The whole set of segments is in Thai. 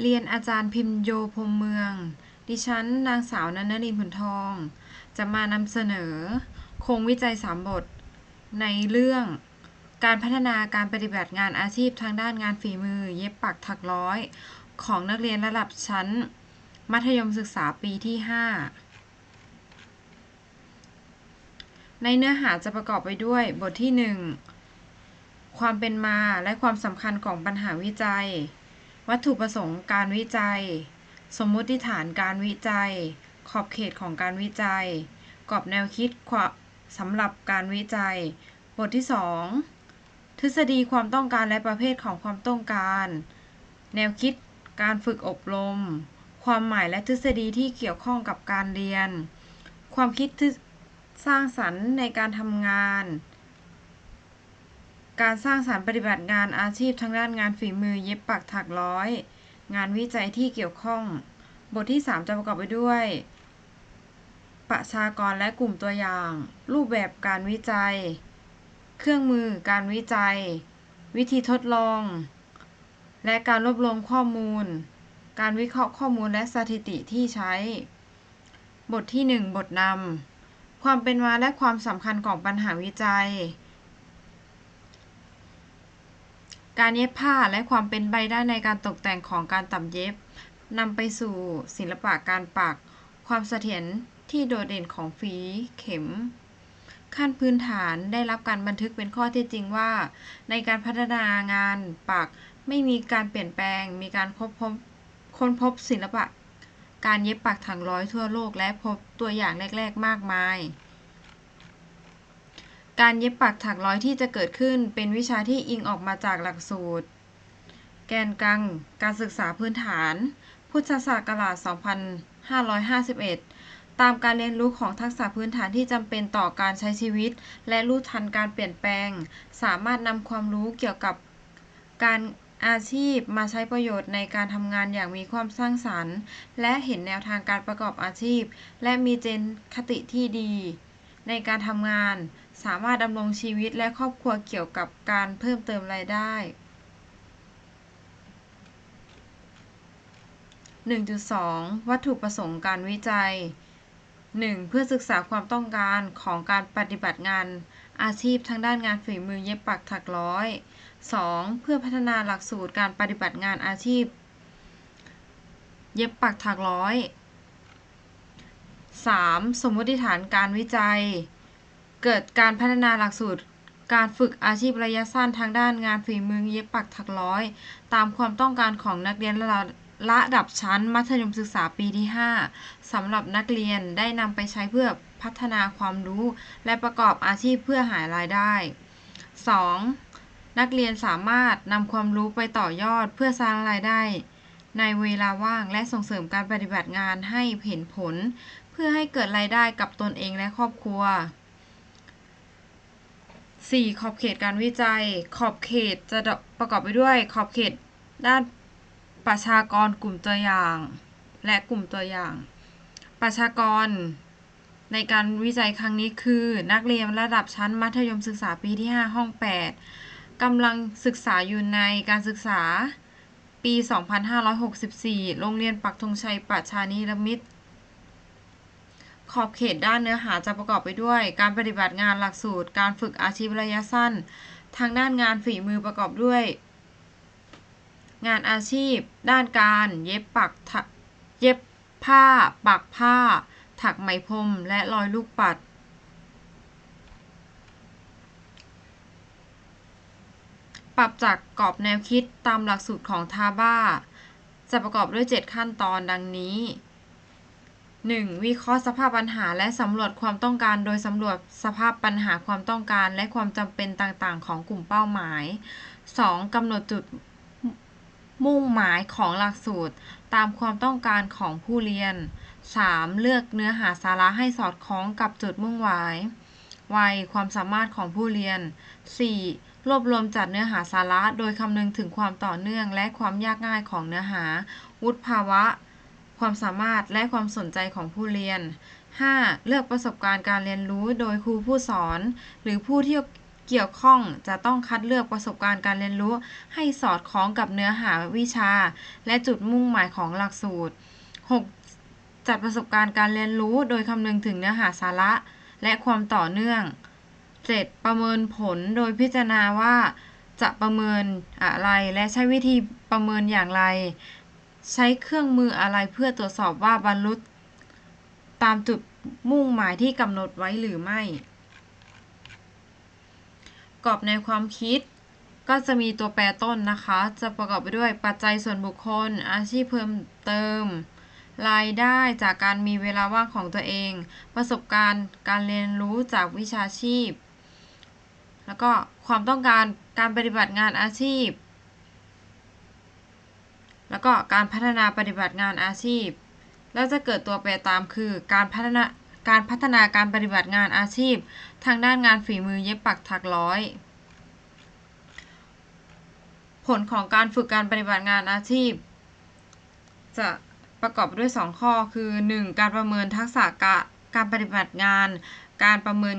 เรียนอาจารย์พิมโย พรหมเมือง ดิฉัน นางสาวนันนริน ผลทอง จะมานำเสนอ โครงวิจัยสามบท ในเรื่อง การพัฒนาการปฏิบัติงานอาชีพทางด้านงานฝีมือ เย็บปักถักร้อย ของนักเรียนระดับชั้น มัธยมศึกษาปีที่ 5 ในเนื้อหาจะประกอบไปด้วยบทที่ 1 ความเป็นมาและความสำคัญของปัญหาวิจัย วัตถุประสงค์การวิจัย สมมติฐานการวิจัย ขอบเขตของการวิจัย กรอบแนวคิดสำหรับการวิจัย บทที่ 2 ทฤษฎีความต้องการและประเภทของความต้องการ แนวคิด การฝึกอบรม ความหมายและทฤษฎีที่เกี่ยวข้องกับการเรียน ความคิดสร้างสรรค์ในการทำงาน การสร้างสรรค์ปฏิบัติงานอาชีพทางด้านงานฝีมือเย็บปักถักร้อย งานวิจัยที่เกี่ยวข้อง บทที่ 3 จะประกอบไปด้วย ประชากรและกลุ่มตัวอย่าง รูปแบบการวิจัย เครื่องมือการวิจัย วิธีทดลอง และการรวบรวมข้อมูล การวิเคราะห์ข้อมูลและสถิติที่ใช้ บทที่ 1 บทนำความเป็นมาและความสำคัญของปัญหาวิจัย การเย็บผ้าและความเป็นไปได้ในการตกแต่งของการตัดเย็บนำไปสู่ศิลปะการปัก ความเสถียรที่โดดเด่นของฝีเข็ม ขั้นพื้นฐานได้รับการบันทึกเป็นข้อเท็จจริงว่า ในการพัฒนางานปักไม่มีการเปลี่ยนแปลง มีการค้นพบค้นพบศิลปะ การเย็บปักถังร้อยทั่วโลกและพบตัวอย่างแรก ๆ มากมาย การเย็บปักถักร้อยที่จะเกิดขึ้นเป็นวิชาที่อิงออกมาจากหลักสูตร แกนกลางการศึกษาพื้นฐาน พุทธศักราช 2551 ตามการเรียนรู้ของทักษะพื้นฐานที่จำเป็นต่อการใช้ชีวิต และรู้ทันการเปลี่ยนแปลง สามารถนำความรู้เกี่ยวกับการอาชีพมาใช้ประโยชน์ในการทำงานอย่างมีความสร้างสรรค์ และเห็นแนวทางการประกอบอาชีพ และมีเจนคติที่ดี ในการทำงาน สามารถดำรงชีวิตและครอบครัวเกี่ยวกับการเพิ่มเติมรายได้ 1.2 วัตถุประสงค์การวิจัย 1. เพื่อศึกษาความต้องการของการปฏิบัติงานอาชีพทางด้านงานฝีมือเย็บปักถักร้อย 2. เพื่อพัฒนาหลักสูตรการปฏิบัติงานอาชีพ เย็บปักถักร้อย 3. สมมติฐานการวิจัย เกิดการพัฒนาหลักสูตร การฝึกอาชีพระยะสั้นทางด้านงานฝีมือเย็บปักถักร้อย ตามความต้องการของนักเรียนระระดับชั้นมัธยมศึกษาปีที่ 5สำหรับนักเรียนได้นำไปใช้เพื่อพัฒนาความรู้ และประกอบอาชีพเพื่อหารายได้ 2. นักเรียนสามารถนำความรู้ไปต่อยอดเพื่อสร้างรายได้ ในเวลาว่างและส่งเสริมการปฏิบัติงานให้เห็นผล เพื่อให้เกิดรายได้กับตนเองและครอบครัว 4. ขอบเขตการวิจัย ขอบเขตจะประกอบไปด้วย ขอบเขตด้านประชากรกลุ่มตัวอย่าง และกลุ่มตัวอย่าง ประชากรในการวิจัยครั้งนี้คือ นักเรียนระดับชั้นมัธยมศึกษาปีที่ 5 ห้อง 8กำลังศึกษาอยู่ในการศึกษาปี 2564 โรงเรียนปักธงชัยปัชานิรมิตร ขอบเขตด้านเนื้อหาจะประกอบไปด้วย การปฏิบัติงานหลักสูตร การฝึกอาชีพระยะสั้น ทางด้านงานฝีมือประกอบด้วย งานอาชีพ ด้านการเย็บปักเย็บผ้า ปักผ้า ถักไหมพรม และร้อยลูกปัด ปรับจากกรอบแนวคิดตามหลักสูตรของทาบ้า จะประกอบด้วย 7 ขั้นตอนดังนี้ 1. วิเคราะห์สภาพปัญหาและสำรวจความต้องการ โดยสำรวจสภาพปัญหาความต้องการ และความจำเป็นต่าง ๆ ของกลุ่มเป้าหมาย 2. กำหนดจุดมุ่งหมายของหลักสูตร ตามความต้องการของผู้เรียน 3. เลือกเนื้อหาสาระให้สอดคล้องกับจุดมุ่งหมาย วัย ความสามารถของผู้เรียน 4. รวบรวมจัดเนื้อหาสาระ โดยคำนึงถึงความต่อเนื่องและความยากง่ายของเนื้อหา วุฒิภาวะ ความสามารถและความสนใจของผู้เรียน 5. เลือกประสบการณ์การเรียนรู้โดยครูผู้สอน หรือผู้ที่เกี่ยวข้องจะต้องคัดเลือกประสบการณ์การเรียนรู้ ให้สอดคล้องกับเนื้อหาวิชา และจุดมุ่งหมายของหลักสูตร 6. จัดประสบการณ์การเรียนรู้โดยคำนึงถึงเนื้อหาสาระ และความต่อเนื่อง 7. ประเมินผลโดยพิจารณาว่าจะประเมินอะไรและใช้วิธีประเมินอย่างไร ใช้เครื่องมืออะไรเพื่อตรวจสอบว่าบรรลุตามจุดมุ่งหมายที่กำหนดไว้หรือไม่ กรอบในความคิดก็จะมีตัวแปรต้นนะคะ จะประกอบไปด้วยปัจจัยส่วนบุคคล อาชีพเพิ่มเติม รายได้จากการมีเวลาว่างของตัวเอง ประสบการณ์การเรียนรู้จากวิชาชีพ แล้วก็ความต้องการการปฏิบัติงานอาชีพ แล้วก็การพัฒนาปฏิบัติงานอาชีพ แล้วจะเกิดตัวแปรตามคือ การพัฒนาการพัฒนาการปฏิบัติงานอาชีพ ทางด้านงานฝีมือเย็บปักถักร้อย ผลของการฝึกการปฏิบัติงานอาชีพ จะประกอบด้วย 2 ข้อคือ 1. การประเมินทักษะกะการปฏิบัติงาน การประเมิน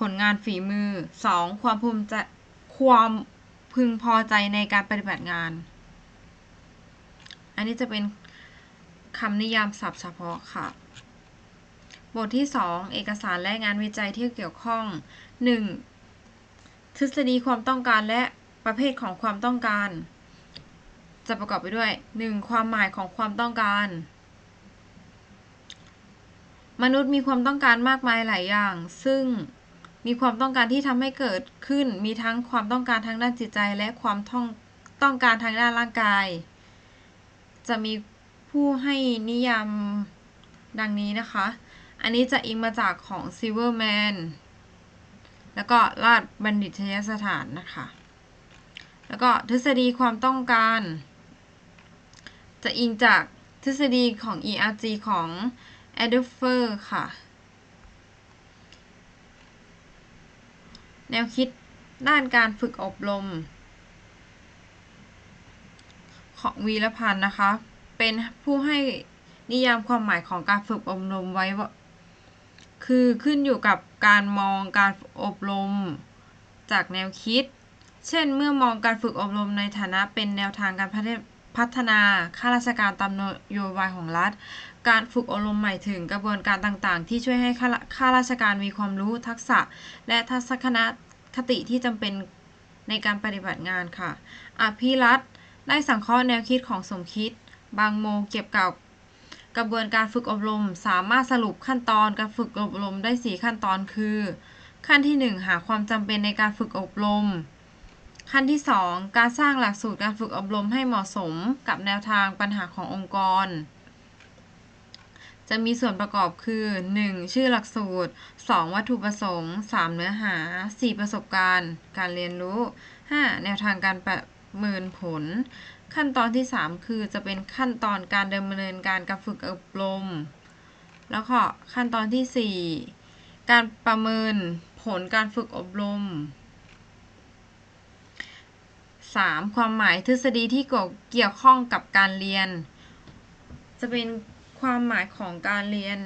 ผลงานฝีมือ 2. ความภูมิใจความพึงพอใจในการปฏิบัติงาน นนี้จะเป็นคำนิยามศัพท์เฉพาะค่ะ บทที่ 2 เอกสารและงานวิจัยที่เกี่ยวข้อง 1. ทฤษฎีความต้องการและประเภทของความต้องการ จะประกอบไปด้วย 1. ความหมายของความต้องการ มนุษย์มีความต้องการมากมายหลายอย่าง ซึ่งมีความต้องการที่ทำให้เกิดขึ้น มีทั้งความต้องการทางด้านจิตใจ และความต้องต้องการทางด้านร่างกาย จะมีผู้ให้นิยามดังนี้นะคะ อันนี้จะอิงมาจากของ Silverman แล้วก็ราชบัณฑิตยสถานนะคะ แล้วก็ทฤษฎีความต้องการ จะอิงจากทฤษฎีของ ERG ของ a d o l f e r ค่ะ แนวคิดด้านการฝึกอบรม ของวีรพันธ์นะคะ เป็นผู้ให้นิยามความหมายของการฝึกอบรมไว้ว่าคือขึ้นอยู่กับการมองการอบรมจากแนวคิด เช่น เมื่อมองการฝึกอบรมในฐานะเป็นแนวทางการพัฒนาข้าราชการตามนโยบายของรัฐ การฝึกอบรมหมายถึงกระบวนการต่างๆ ที่ช่วยให้ข้าราชการมีความรู้ทักษะ และทัศนคติที่จำเป็นในการปฏิบัติงานค่ะ อภิรัต ได้สังเคราะห์แนวคิดของสมคิด บางโมเกี่ยวกับกระบวนการฝึกอบรม สามารถสรุปขั้นตอนการฝึกอบรมได้ 4 ขั้นตอนคือ ขั้นที่ 1 หาความจำเป็นในการฝึกอบรม ขั้นที่ 2 การสร้างหลักสูตรการฝึกอบรมให้เหมาะสมกับแนวทางปัญหาขององค์กร จะมีส่วนประกอบคือ 1. ชื่อหลักสูตร 2. วัตถุประสงค์ 3. เนื้อหา 4. ประสบการณ์ การเรียนรู้ 5. แนวทางการป เมินผล ขั้นตอนที่ 3 คือจะเป็นขั้นตอนการดำเนินการการฝึกอบรม แล้วก็ขั้นตอนที่ 4 การประเมินผลการฝึกอบรม 3. ความหมายทฤษฎีที่เกี่ยวข้องกับการเรียน จะเป็นความหมายของการเรียน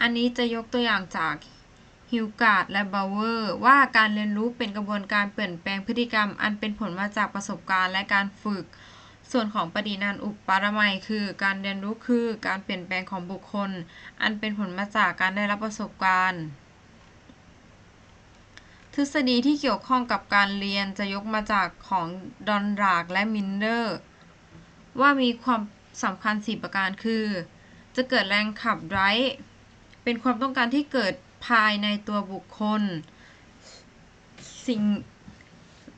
อันนี้จะยกตัวอย่างจาก ฮิวการ์ด และบาวเวอร์ ว่าการเรียนรู้เป็นกระบวนการเปลี่ยนแปลงพฤติกรรม อันเป็นผลมาจากประสบการณ์และการฝึก ส่วนของปฏินันอุปารมัยคือ การเรียนรู้คือการเปลี่ยนแปลงของบุคคล อันเป็นผลมาจากการได้รับประสบการณ์ ทฤษฎีที่เกี่ยวข้องกับการเรียนจะยกมาจากของดอนรากและมินเดอร์ ว่ามีความสำคัญ 4 ประการคือ จะเกิดแรงขับไร้เป็นความต้องการที่เกิด ภายในตัวบุคคล สิ่ง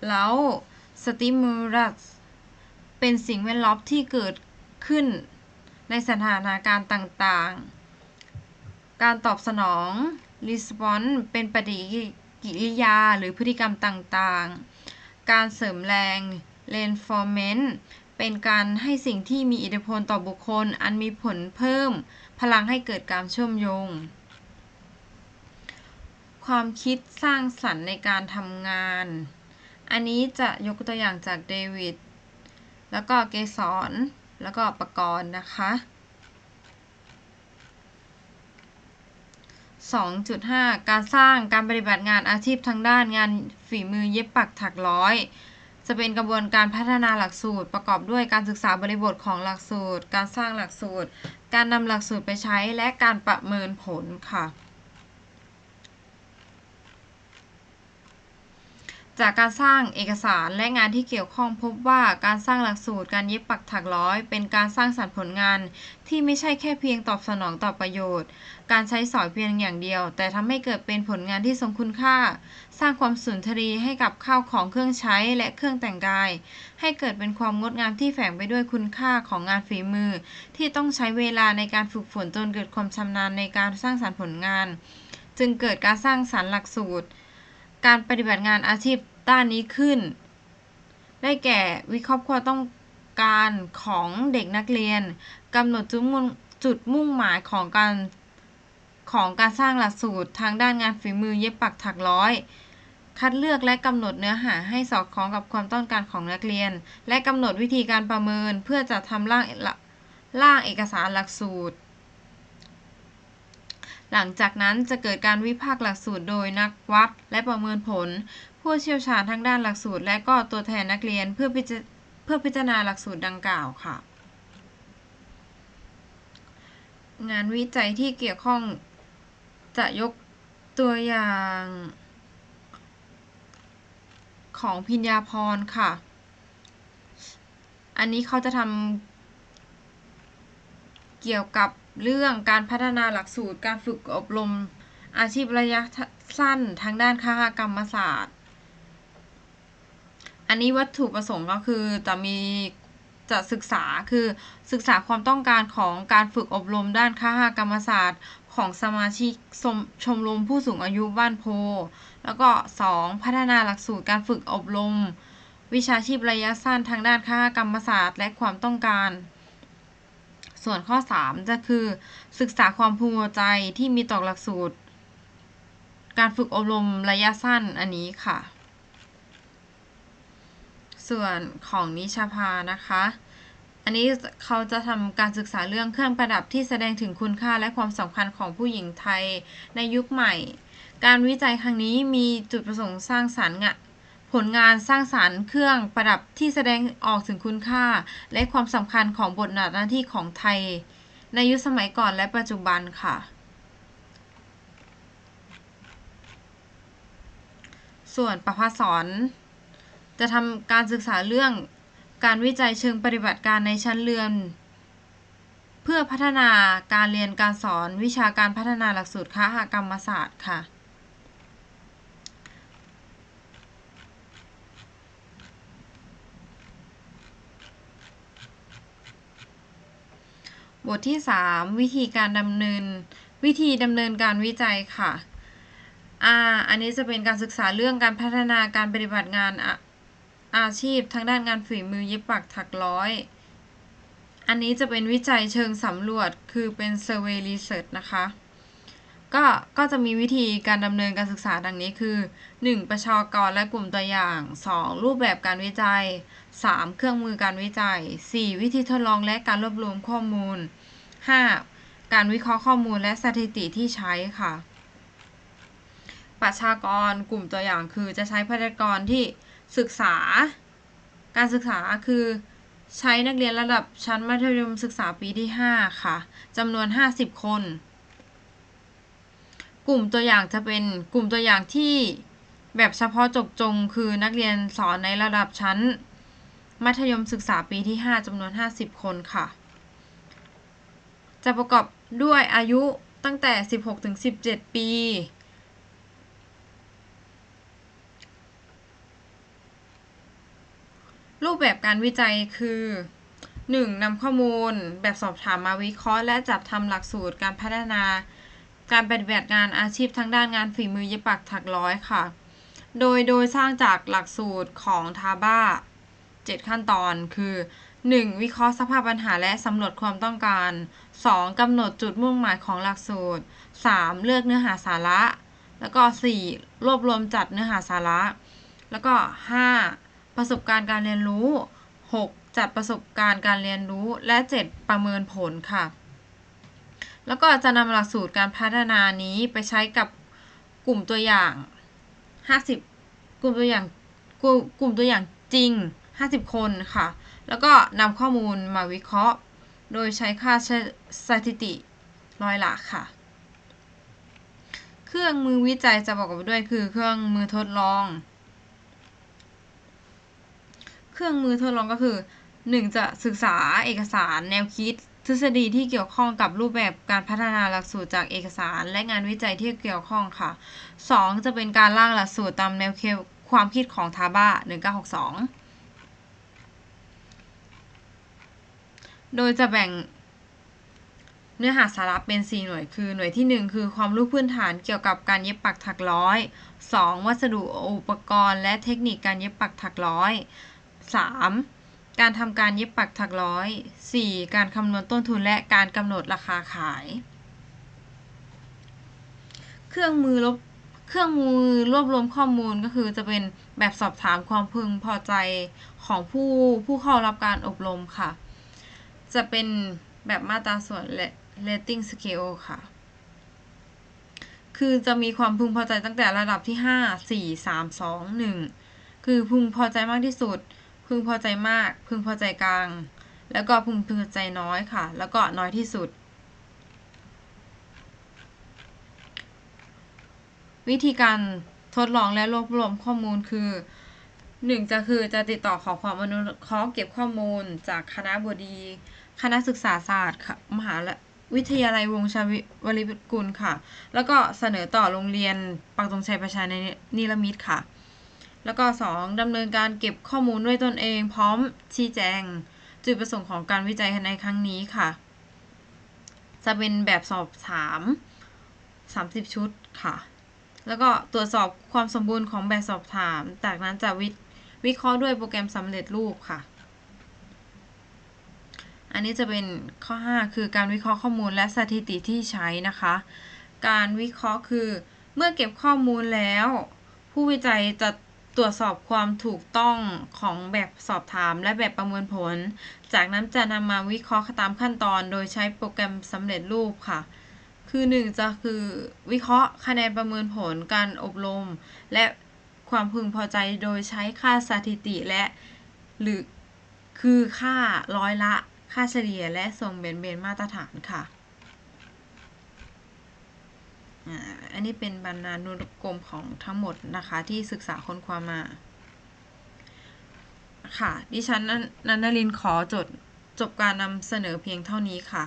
เล้าสติมูลัสเป็นสิ่งแวดล้อมที่เกิดขึ้นในสถานการณ์ต่างๆ การตอบสนอง response เป็นปฏิกิริยาหรือพฤติกรรมต่างๆ การเสริมแรง reinforcement เป็นการให้สิ่งที่มีอิทธิพลต่อบุคคล อันมีผลเพิ่ม พลังให้เกิดการเชื่อมโยง ความคิดสร้างสรรค์ในการทำงาน อันนี้จะยกตัวอย่างจากเดวิด แล้วก็เกสรแล้วก็ประกรณ์นะคะ 2.5 การสร้างการปฏิบัติงานอาชีพทางด้านงานฝีมือเย็บปักถักร้อย จะเป็นกระบวนการพัฒนาหลักสูตร ประกอบด้วยการศึกษาบริบทของหลักสูตร การสร้างหลักสูตร การนำหลักสูตรไปใช้และการประเมินผลค่ะ จากการสร้างเอกสารและงานที่เกี่ยวข้องพบว่าการสร้างหลักสูตรการเย็บปักถักร้อย เป็นการสร้างสรรค์ผลงานที่ไม่ใช่แค่เพียงตอบสนองต่อประโยชน์ การใช้สอยเพียงอย่างเดียว แต่ทำให้เกิดเป็นผลงานที่ทรงคุณค่า สร้างความสุนทรีให้กับข้าวของเครื่องใช้และเครื่องแต่งกาย ให้เกิดเป็นความงดงามที่แฝงไปด้วยคุณค่าของงานฝีมือ ที่ต้องใช้เวลาในการฝึกฝนจนเกิดความชำนาญในการสร้างสรรค์ผลงาน จึงเกิดการสร้างสรรค์หลักสูตร การปฏิบัติงานอาชีพด้านนี้ขึ้น ได้แก่วิเคราะห์ความต้องการของเด็กนักเรียนกำหนดจุดมุ่งจุดมุ่งหมายของการของการสร้างหลักสูตรทางด้านงานฝีมือเย็บปักถักร้อย คัดเลือกและกำหนดเนื้อหาให้สอดคล้องกับความต้องการของนักเรียน และกำหนดวิธีการประเมินเพื่อจัดทำร่างร่างเอกสารหลักสูตร หลังจากนั้นจะเกิดการวิพากษ์หลักสูตรโดยนักวัดและประเมินผล ผู้เชี่ยวชาญทางด้านหลักสูตร และก็ตัวแทนนักเรียนเพื่อพิจเพื่อพิจารณาหลักสูตรดังกล่าวค่ะ งานวิจัยที่เกี่ยวข้องจะยกตัวอย่างของพิญญาพรค่ะ อันนี้เขาจะทำเกี่ยวกับ เรื่องการพัฒนาหลักสูตรการฝึกอบรมอาชีพระยะสั้นทางด้านคหกรรมศาสตร์ อันนี้วัตถุประสงค์ก็คือจะมีจะศึกษาคือศึกษาความต้องการของการฝึกอบรมด้านคหกรรมศาสตร์ของสมาชิกชมชมรมผู้สูงอายุบ้านโพ แล้วก็ 2. พัฒนาหลักสูตรการฝึกอบรม วิชาชีพระยะสั้นทางด้านคหกรรมศาสตร์ และความต้องการ ส่วนข้อ 3 จะคือ ศึกษาความพึงพอใจที่มีต่อหลักสูตร การฝึกอบรมระยะสั้นอันนี้ค่ะ ส่วนของนิชาภานะคะ อันนี้เขาจะทำการศึกษาเรื่องเครื่องประดับที่แสดงถึงคุณค่าและความสำคัญของผู้หญิงไทยในยุคใหม่การวิจัยครั้งนี้มีจุดประสงค์สร้างสรรค์ ผลงานสร้างสรรค์เครื่องประดับที่แสดงออกถึงคุณค่า และความสำคัญของบทบาทหน้าที่ของไทย ในยุคสมัยก่อนและปัจจุบันค่ะ ส่วนประภาสอนจะทำการศึกษาเรื่องการวิจัยเชิงปฏิบัติการในชั้นเรียน เพื่อพัฒนาการเรียนการสอนวิชาการพัฒนาหลักสูตรคหกรรมศาสตร์ค่ะ บทที่ 3 วิธีการดำเนิน วิธีดำเนินการวิจัยค่ะอ่าอันนี้จะเป็นการศึกษาเรื่องการพัฒนาการปฏิบัติงานอาชีพ ทางด้านงานฝีมือเย็บปักถักร้อย อันนี้จะเป็นวิจัยเชิงสำรวจคือเป็น survey research นะคะ ก็ก็จะมีวิธีการดำเนินการศึกษาดังนี้คือ 1. ประชากรและกลุ่มตัวอย่าง 2. รูปแบบการวิจัย 3. เครื่องมือการวิจัย 4. วิธีทดลองและการรวบรวมข้อมูล 5. การวิเคราะห์ข้อมูลและสถิติที่ใช้ค่ะ ประชากรกลุ่มตัวอย่างคือจะใช้ประชากรที่ศึกษา การศึกษาคือใช้นักเรียนระดับชั้นมัธยมศึกษาปีที่ 5 ค่ะจำนวน 50 คน กลุ่มตัวอย่างจะเป็นกลุ่มตัวอย่างที่แบบเฉพาะจกจงคือนักเรียนสอนในระดับชั้น มัธยมศึกษาปีที่ 5จำนวน 50 คนค่ะ จะประกอบด้วยอายุตั้งแต่ 16-17 ปี รูปแบบการวิจัยคือ 1. นำข้อมูลแบบสอบถามมาวิเคราะห์ และจัดทำหลักสูตรการพัฒนา การปฏิบัติงานอาชีพทางด้านงานฝีมือเย็บปักถักร้อยค่ะ โดยโดยสร้างจากหลักสูตรของทาบ้า 7 ขั้นตอนคือ 1. วิเคราะห์สภาพปัญหาและสำรวจความต้องการ 2. กำหนดจุดมุ่งหมายของหลักสูตร 3. เลือกเนื้อหาสาระ แล้วก็ 4. รวบรวมจัดเนื้อหาสาระ แล้วก็ 5. ประสบการณ์การเรียนรู้ 6. จัดประสบการณ์การเรียนรู้และ 7. ประเมินผลค่ะ แล้วก็จะนำหลักสูตรการพัฒนานี้ไปใช้กับกลุ่มตัวอย่าง 50 กลุ่มตัวอย่างกลุ่มตัวอย่างจริง 50 คนค่ะ แล้วก็นำข้อมูลมาวิเคราะห์ โดยใช้ค่าสถิติร้อยละค่ะ เครื่องมือวิจัยจะประกอบไปด้วยคือเครื่องมือทดลอง เครื่องมือทดลองก็คือ 1. จะศึกษาเอกสารแนวคิด ทฤษฎีที่เกี่ยวข้องกับรูปแบบการพัฒนาหลักสูตรจากเอกสาร และงานวิจัยที่เกี่ยวข้องค่ะ 2. จะเป็นการร่างหลักสูตรตามแนวความคิดของทาบ้า1962 โดยจะแบ่งเนื้อหาสาระเป็น 4 หน่วย คือ หน่วยที่ 1 คือความรู้พื้นฐานเกี่ยวกับการเย็บปักถักร้อย 2. วัสดุอุปกรณ์ และเทคนิคการเย็บปักถักร้อย 3. การทำการเย็บปักถักร้อย 4. การคำนวณต้นทุนและการกำหนดราคาขาย เครื่องมือลบเครื่องมือรวบรวมข้อมูลก็คือจะเป็นแบบสอบถามความพึงพอใจของผู้ผู้เข้ารับการอบรมค่ะ จะเป็นแบบมาตราส่วนและ rating scale ค่ะ คือจะมีความพึงพอใจตั้งแต่ระดับที่ 5 4 3 2 1 คือพึงพอใจมากที่สุด พึงพอใจมาก พึงพอใจกลาง แล้วก็พึงพอใจน้อยค่ะ แล้วก็น้อยที่สุด วิธีการทดลองและรวบรวมข้อมูลคือ 1. จะคือจะติดต่อขอความอนุเคราะห์เก็บข้อมูลจากคณะบดี คณะศึกษาศาสตร์ค่ะมหาวิทยาลัยวงชาวลิกุลค่ะ แล้วก็เสนอต่อโรงเรียนปักตงชัยประชาในนิรมิตค่ะ แล้วก็ 2. ดำเนินการเก็บข้อมูลด้วยตนเอง พร้อมชี้แจง จุดประสงค์ของการวิจัยในครั้งนี้ค่ะ จะเป็นแบบสอบถาม30 ชุดค่ะ แล้วก็ตรวจสอบความสมบูรณ์ของแบบสอบถาม จากนั้นจะวิวิเคราะห์ด้วยโปรแกรมสำเร็จรูปค่ะ อันนี้จะเป็นข้อ 5 คือการวิเคราะห์ข้อมูลและสถิติที่ใช้นะคะ การวิเคราะห์คือ เมื่อเก็บข้อมูลแล้ว ผู้วิจัยจะ ตรวจสอบความถูกต้องของแบบสอบถามและแบบประเมินผล จากนั้นจะนำมาวิเคราะห์ตามขั้นตอน โดยใช้โปรแกรมสำเร็จรูปค่ะ คือ 1 จะคือวิเคราะห์คะแนนประเมินผลการอบรม และความพึงพอใจโดยใช้ค่าสถิติและ หรือคือค่าร้อยละ ค่าเฉลี่ยและส่งเบนเบนมาตรฐานค่ะ อันนี้เป็นบรรณานุกรมของทั้งหมดนะคะที่ศึกษาค้นคว้ามา ค่ะ ดิฉันนันนลินขอจดจบการนำเสนอเพียงเท่านี้ค่ะ